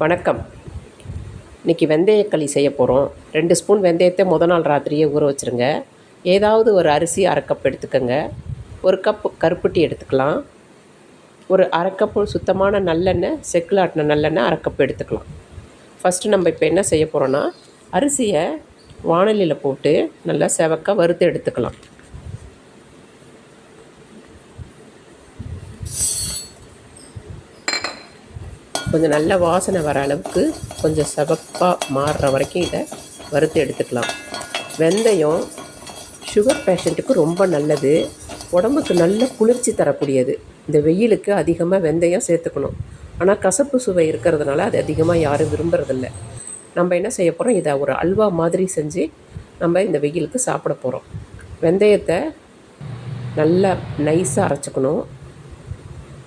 வணக்கம். இன்றைக்கி வெந்தயக்களி செய்ய போகிறோம் ரெண்டு ஸ்பூன் வெந்தயத்தை முத நாள் ராத்திரியே ஊற வச்சுருங்க. ஏதாவது ஒரு அரிசி அரை கப் எடுத்துக்கோங்க. ஒரு கப் கருப்பட்டி எடுத்துக்கலாம். ஒரு அரை கப்பு சுத்தமான நல்லெண்ணெய் செக்கில் ஆட்டின நல்லெண்ணெய் அரை கப் எடுத்துக்கலாம். ஃபஸ்ட்டு நம்ம இப்போ என்ன செய்ய போகிறோன்னா அரிசியை வானலியில் போட்டு நல்லா செவக்க வறுத்து எடுத்துக்கலாம். கொஞ்சம் நல்ல வாசனை வர அளவுக்கு கொஞ்சம் சிவப்பாக மாறுற வரைக்கும் இதை வறுத்து எடுத்துக்கலாம். வெந்தயம் சுகர் பேஷண்ட்டுக்கு ரொம்ப நல்லது. உடம்புக்கு நல்ல குளிர்ச்சி தரக்கூடியது. இந்த வெயிலுக்கு அதிகமாக வெந்தயம் சேர்த்துக்கணும். ஆனால் கசப்பு சுவை இருக்கிறதுனால அது அதிகமாக யாரும் விரும்புறதில்ல. நம்ம என்ன செய்ய போகிறோம் இதை ஒரு அல்வா மாதிரி செஞ்சு நம்ம இந்த வெயிலுக்கு சாப்பிட போகிறோம் வெந்தயத்தை நல்லா நைஸாக அரைச்சிக்கணும்.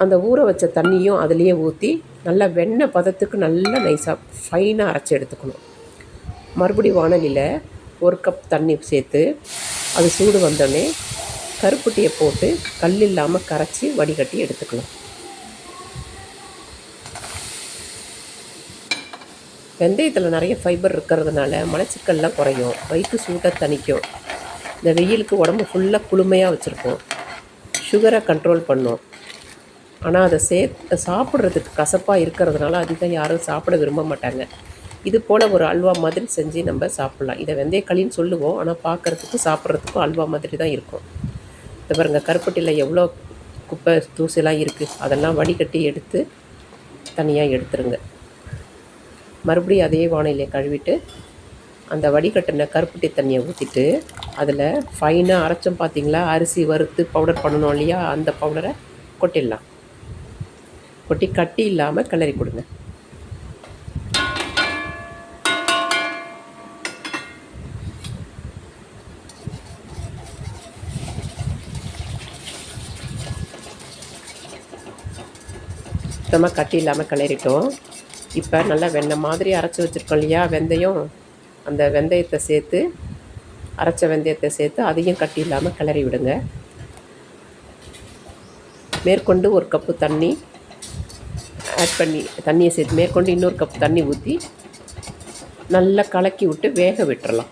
அந்த ஊற வச்ச தண்ணியும் அதுலேயே ஊற்றி நல்லா வெண்ணெய் பதத்துக்கு நல்லா நைஸாக ஃபைனாக அரைச்சி எடுத்துக்கணும். மறுபடி வானலியில் ஒரு கப் தண்ணி சேர்த்து அது சூடு வந்தோடனே கருப்பட்டியை போட்டு கல் இல்லாமல் கரைச்சி வடிகட்டி எடுத்துக்கணும் வெந்தயத்தில் நிறைய ஃபைபர் இருக்கிறதுனால மலச்சிக்கல்லாம் குறையும். வயிற்று சூட்டை தணிக்கும். இந்த வெயிலுக்கு உடம்பு ஃபுல்லாக குளுமையாக வச்சுருக்கோம். சுகரை கண்ட்ரோல் பண்ணும். ஆனால் அதை சே சாப்பிட்றதுக்கு கசப்பாக இருக்கிறதுனால அதிகம் யாரும் சாப்பிட விரும்ப மாட்டாங்க. இது போல் ஒரு அல்வா மாதிரி செஞ்சு நம்ம சாப்பிட்லாம். இதை வெந்தயக்களின்னு சொல்லுவோம். ஆனால் பார்க்குறதுக்கு சாப்பிட்றதுக்கும் அல்வா மாதிரி தான் இருக்கும். இப்போ பாருங்கள் கருப்பட்டியில் எவ்வளோ குப்பை தூசிலாம் இருக்குது அதெல்லாம் வடிகட்டி எடுத்து தனியாக எடுத்துருங்க. மறுபடியும் அதே வானிலையை கழுவிட்டு அந்த வடிகட்டின கருப்பட்டி தண்ணியை ஊற்றிட்டு அதில் ஃபைனாக அரைச்சோம் பார்த்தீங்களா அரிசி வறுத்து பவுடர் பண்ணணும் இல்லையா? அந்த பவுடரை கொட்டிடலாம். கொட்டி கட்டி இல்லாமல் கிளறி கொடுங்க. சுத்தமாக கட்டி இல்லாமல் கிளறிட்டோம். இப்போ நல்லா வெண்ணெய் மாதிரி அரைச்சி வச்சுருக்கோம் இல்லையா? வெந்தயம். அந்த வெந்தயத்தை சேர்த்து அரைச்ச வெந்தயத்தை சேர்த்து அதையும் கட்டி இல்லாமல் கிளறி விடுங்க. மேற்கொண்டு ஒரு கப்பு தண்ணி ஆட் பண்ணி தண்ணியை சேர்த்து மேற்கொண்டு இன்னொரு கப் தண்ணி ஊற்றி நல்லா கலக்கி விட்டு வேக விட்டுறலாம்.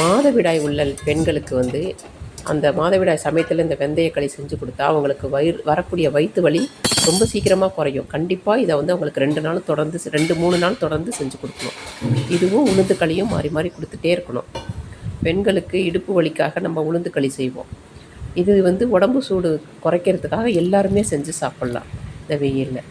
மாதவிடாய் உள்ள பெண்களுக்கு வந்து அந்த மாதவிடாய் சமயத்தில் இந்த வெந்தயக்களி செஞ்சு கொடுத்தா அவங்களுக்கு வயிறு வரக்கூடிய வயிற்று வலி ரொம்ப சீக்கிரமாக குறையும். கண்டிப்பாக இதை வந்து அவங்களுக்கு ரெண்டு நாள் தொடர்ந்து ரெண்டு மூணு நாள் தொடர்ந்து செஞ்சு கொடுக்கணும். இதுவும் உளுந்து களியும் மாறி மாறி கொடுத்துட்டே இருக்கணும். பெண்களுக்கு இடுப்பு வலிக்காக நம்ம உளுந்து களி செய்வோம். இது வந்து உடம்பு சூடு குறைக்கிறதுக்காக எல்லாருமே செஞ்சு சாப்பிட்லாம் இந்த வெயிலில்.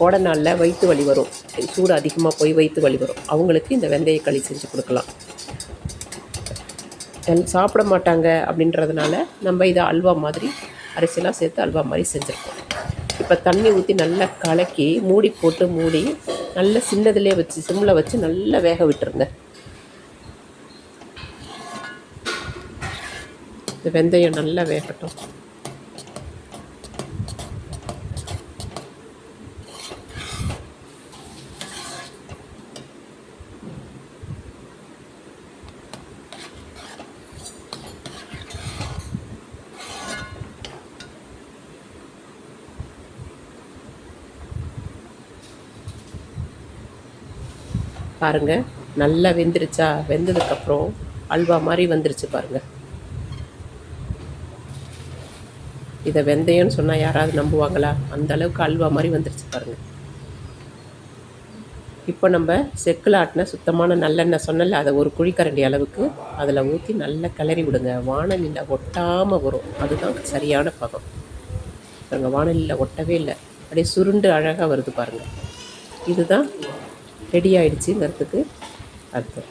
கோடை நாளில் வயிற்று வலி வரும். சூடு அதிகமாக போய் வயிற்று வலி வரும். அவங்களுக்கு இந்த வெந்தயக்களி செஞ்சு கொடுக்கலாம். சாப்பிட மாட்டாங்க அப்படின்றதுனால நம்ம இதை அல்வா மாதிரி அரிசிலாம் சேர்த்து அல்வா மாதிரி செஞ்சுருக்கோம். இப்போ தண்ணி ஊற்றி நல்லா கலக்கி மூடி போட்டு மூடி நல்ல சின்னதுலேயே வச்சு சிம்மில் வச்சு நல்லா வேக விட்டுருங்க. வெந்தயம் நல்லா வேகட்டும். பாருங்கள் நல்லா வெந்துருச்சா? வெந்ததுக்கப்புறம் அல்வா மாதிரி வந்துருச்சு பாருங்கள் இதை வெந்தயம்னு சொன்னால் யாராவது நம்புவாங்களா? அந்த அளவுக்கு அல்வா மாதிரி வந்துருச்சு பாருங்கள் இப்போ நம்ம செக்கில் ஆட்டின சுத்தமான நல்லெண்ணெய் சொன்னல அதை ஒரு குழிக்கரண்டி அளவுக்கு அதில் ஊற்றி நல்லா கிளறி விடுங்க. வானலியில் ஒட்டாமல் வரும். அதுதான் சரியான பதம். பாருங்கள் வானலியில் ஒட்டவே இல்லை. அப்படியே சுருண்டு அழகாக வருது பாருங்கள் இதுதான் ரெடி ஆகிடுச்சுங்கிறதுக்கு அர்த்தம்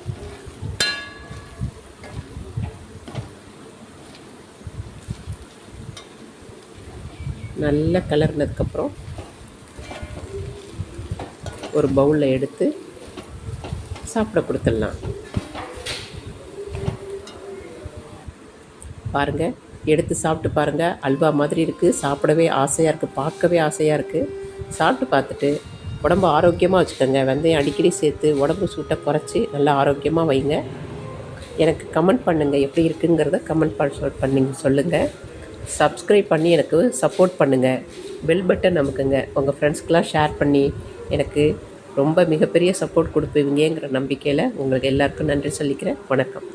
நல்லா கிளறினதுக்கப்புறம் ஒரு பவுலில் எடுத்து சாப்பிட கொடுத்துடலாம். பாருங்கள் எடுத்து சாப்பிட்டு பாருங்கள் அல்வா மாதிரி இருக்குது சாப்பிடவே ஆசையாக இருக்குது பார்க்கவே ஆசையாக இருக்குது சாப்பிட்டு பார்த்துட்டு உடம்பு ஆரோக்கியமாக வச்சுக்கோங்க. வெந்தயம் அடிக்கடி சேர்த்து உடம்பு சூட்டை குறைச்சி நல்லா ஆரோக்கியமாக வைங்க. எனக்கு கமெண்ட் பண்ணுங்கள் எப்படி இருக்குங்கிறத கமெண்ட் பண்ண பண்ணி சொல்லுங்கள் சப்ஸ்கிரைப் பண்ணி எனக்கு சப்போர்ட் பண்ணுங்கள் பெல் பட்டன் அமுக்குங்க. உங்கள் ஃப்ரெண்ட்ஸ்க்கெலாம் ஷேர் பண்ணி எனக்கு ரொம்ப மிகப்பெரிய சப்போர்ட் கொடுப்பீங்கங்கிற நம்பிக்கையில் உங்களுக்கு எல்லாருக்கும் நன்றி சொல்லிக்கிறேன். வணக்கம்.